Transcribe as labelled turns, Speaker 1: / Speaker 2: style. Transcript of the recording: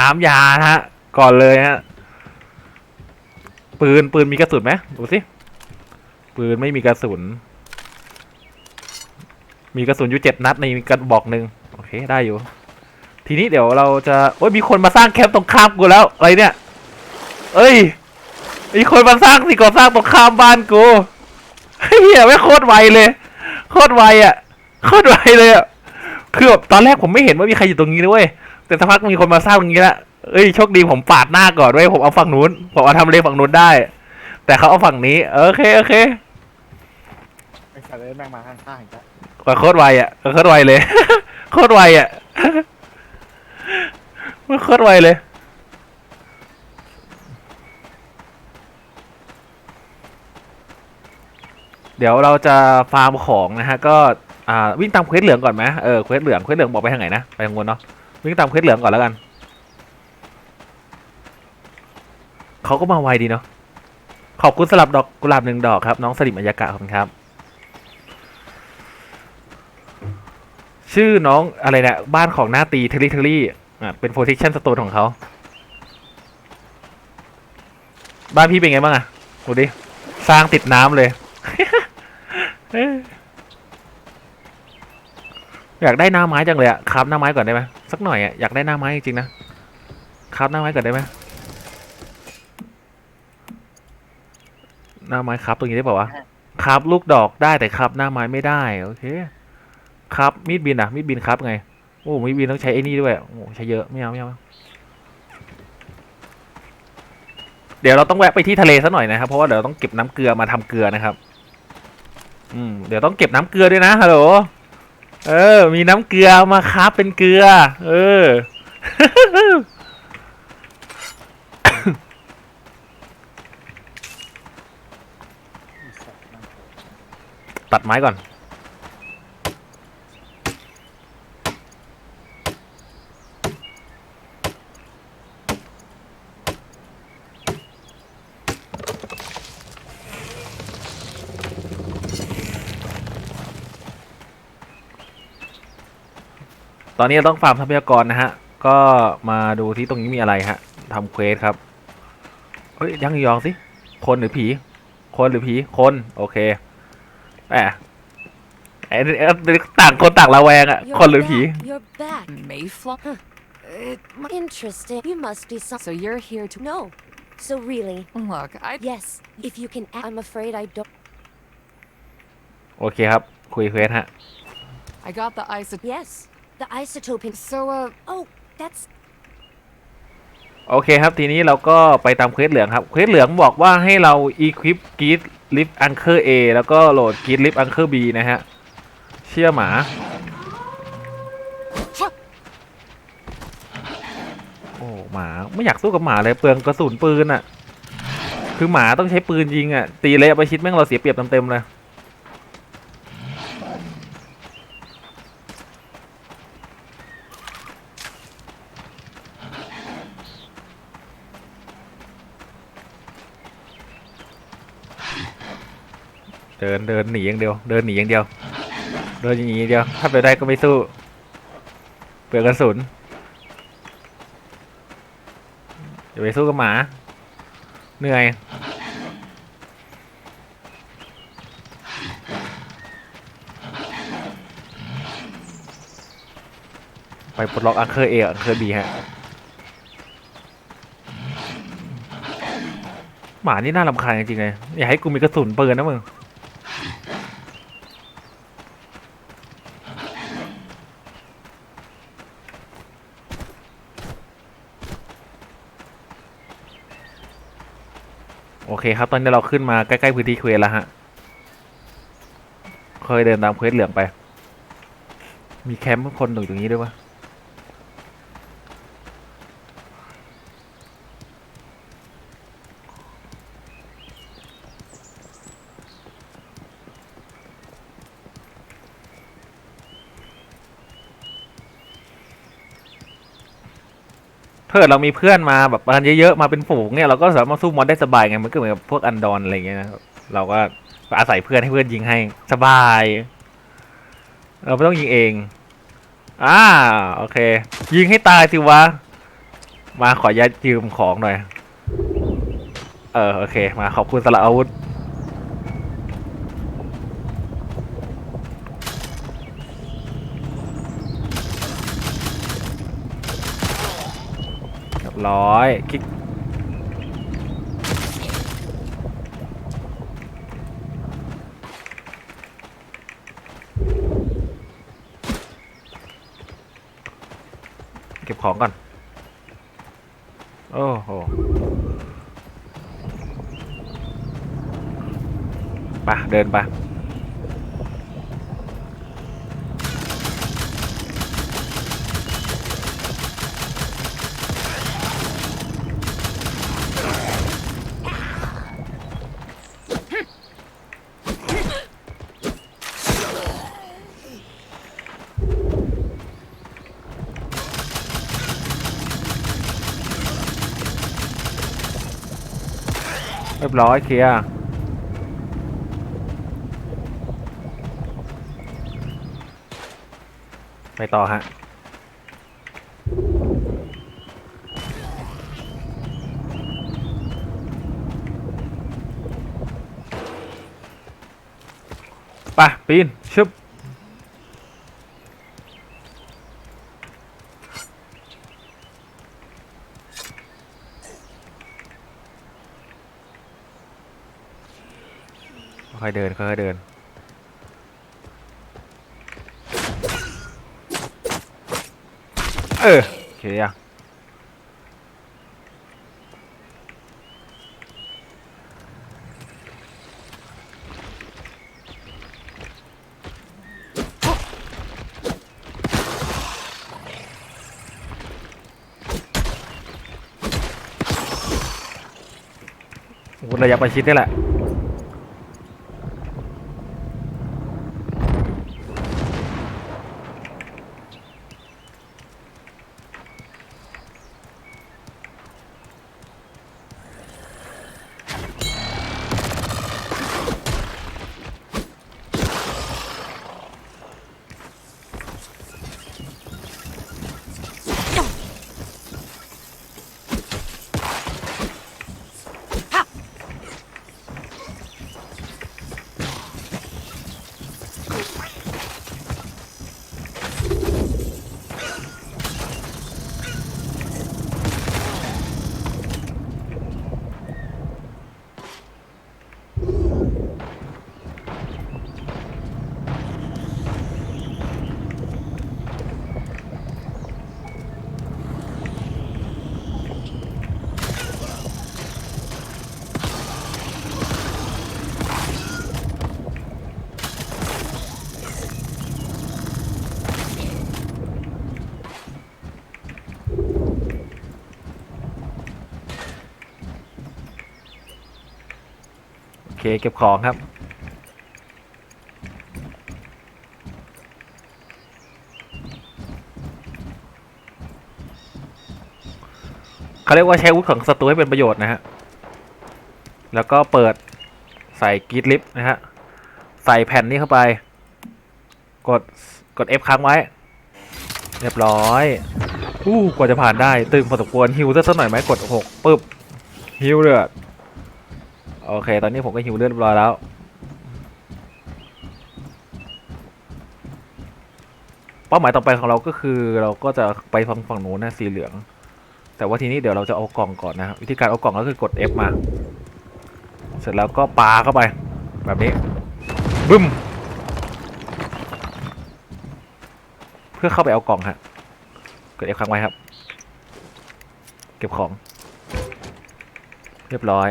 Speaker 1: น้ำยาฮะ ก่อนเลยฮะ ปืนปืนมีกระสุนไหมดูสิ ปืนไม่มีกระสุน มีกระสุนอยู่เจ็ดนัดในกระบอกหนึ่งโอเคได้อยู่ ทีนี้เดี๋ยวเราจะ โอ้ยมีคนมาสร้างแคมป์ตรงข้ามกูแล้ว อะไรเนี่ย เอ้ย มีคนมาสร้างสิก่อสร้างตรงข้ามบ้านกู เฮียไม่โคตรไวเลย โคตรไวอะ โคตรไวเลยอะ คือแบบตอนแรกผมไม่เห็นว่ามีใครอยู่ตรงนี้ด้วย แต่สักพักมีคนมาสร้างตรงนี้ละเอ้ยโชคดีผมปาดหน้าก่อนด้วยผมเอาฝั่งนู้นผมเอาทำเลฝั่งนู้นได้ แต่เขาเอาฝั่งนี้โอเคโอเค
Speaker 2: ไอ้สัตว์เลยแม่งมาข้างๆอีกแล้ว
Speaker 1: โคตรไวอะโคตรไวเลย โคตรไวอะมันโคตรไวเลยเดี๋ยวเราจะฟาร์มของนะฮะก็อ่าวิ่งตามเควสเหลืองก่อนไหมเออเควสเหลืองเควสเหลืองบอกไปทางไหนนะไปทางบนเนาะ วิ่งตามเควสเหลืองก่อนแล้วกัน เขาก็มาไวดีเนาะ ขอบคุณสลับดอกกุหลาบหนึ่งดอกครับ น้องสลิมอัยากะขอบคุณครับ ชื่อน้องอะไรเนี่ยบ้านของหน้าตีเทอรี่เทอรี่อะเป็น protection stone ของเขา บ้านพี่เป็นไงบ้างอะดูดิ สร้างติดน้ำเลย อยากได้หน้าไม้จังเลยอะคราบหน้าไม้ก่อนได้ไหมสักหน่อยอะอยากได้หน้าไม้จริงๆนะคราบหน้าไม้ก่อนได้ไหมหน้าไม้ครับตรงนี้ได้เปล่าวะครับลูกดอกได้แต่ครับหน้าไม้ไม่ได้โอเคครับมีดบินอะมีดบินครับไงโอ้มีดบินต้องใช้ไอ้นี่ด้วยโอ้ใช้เยอะไม่เอาไม่เอาเดี๋ยวเราต้องแวะไปที่ทะเลซะหน่อยนะครับเพราะว่าเดี๋ยวต้องเก็บน้ำเกลือมาทำเกลือนะครับ อืมเดี๋ยวต้องเก็บน้ำเกลือด้วยนะฮัลโหล เออ มีน้ำเกลือมาครับเป็นเกลือ เออ
Speaker 2: ตั
Speaker 1: ดไม้ก่อน ตอนนี้เราต้องฟาร์มทรัพยากรนะฮะ ก็มาดูที่ตรงนี้มีอะไรฮะทำเควสครับ เฮ้ยยังยองสิ คนหรือผี คนหรือผี คน โอเคแหมไอ้เอ้ยต่างคนต่างระแวงอะ
Speaker 3: You're
Speaker 1: คนหรือผี
Speaker 3: back. You're back.
Speaker 4: Mayflower? It might...
Speaker 3: Interesting. You must be some.
Speaker 4: So you're here to...
Speaker 3: No. So really,
Speaker 4: Look, I...
Speaker 3: yes. If you can, act, I'm afraid I don't.
Speaker 1: โอเคครับ คุยเควสฮะ
Speaker 4: I got the isotope.
Speaker 3: Yes. The isotope. In-
Speaker 4: So, uh...
Speaker 3: oh, that's
Speaker 1: โอเคครับ ทีนี้เราก็ไปตามเควสเหลืองครับ เควสเหลืองบอกว่าให้เรา equip git lift anchor A แล้วก็โหลด git lift anchor B นะฮะ เชื่อหมา โอ้หมาไม่อยากสู้กับหมาเลยเปลืองกระสุนปืนอะคือหมาต้องใช้ปืนยิงอะตีเละไปชิดแม่งเราเสียเปรียบเต็มๆเลย เดินเดินหนีอย่างเดียว เดินหนีอย่างเดียว เดินอย่างนี้อย่างเดียว ถ้าไปได้ก็ไม่สู้ เปลืองกระสุนอย่าไปสู้กับหมา เหนื่อย ไปปลดล็อกอังเคอร์เออังเคอร์บีฮะ หมานี่น่ารำคาญจริงๆเลย อย่าให้กูมีกระสุนปืนนะมึง เคครับตอนนี้เราขึ้นมาใกล้ ๆ พื้นที่เควสแล้วฮะ เคยเดินตามเควสเหลืองไป มีแคมป์คนอยู่ตรงนี้ด้วยวะาเกิดเรามีเพื่อนมาแบบมาเยอะๆมาเป็นฝูงเนี่ยเราก็สามารถสู้มอนได้สบายไงมันก็เหมือนกับพวกอันดอนอะไรอย่างเงี้ยนะเราก็อาศัยเพื่อนให้เพื่อนยิงให้สบาย เราไม่ต้องยิงเองอ่าโอเค ยิงให้ตายสิวะมาขอยัดยืมของหน่อย เออโอเค มาขอบคุณสำหรับอาวุธ ร้อยคลิกเก็บของก่อน โอ้โห ไป เดินไป รียบร้อยเคลียร์ไปต่อฮะไปปีนชึบ ค่อยเดินค่อยเดิน เออโอเคอะโอ้โหระยะประชิดนี่แหละ เคเก็บของครับ เขาเรียกว่าใช้วุธของศัตรูให้เป็นประโยชน์นะฮะ แล้วก็เปิดใส่กรีดลิฟต์นะฮะ ใส่แผ่นนี้เข้าไป กดกด F ค้างไว้ เรียบร้อย อู้กว่าจะผ่านได้ ตึงพอสมควรฮิวสักหน่อยไหมกดหกปึ๊บฮิวเลือด โอเค ตอนนี้ผมก็หิวเลือดเรียบร้อยแล้ว เป้าหมายต่อไปของเราก็คือเราก็จะไปฝั่งฝั่งนู้นนะสีเหลือง แต่ว่าทีนี้เดี๋ยวเราจะเอากล่องก่อนนะครับวิธีการเอากล่องก็คือกด F มา เสร็จแล้วก็ปาเข้าไป แบบนี้บึ้ม เพื่อเข้าไปเอากล่องฮะกด F ค้างไว้ครับ เก็บของ เรียบร้อย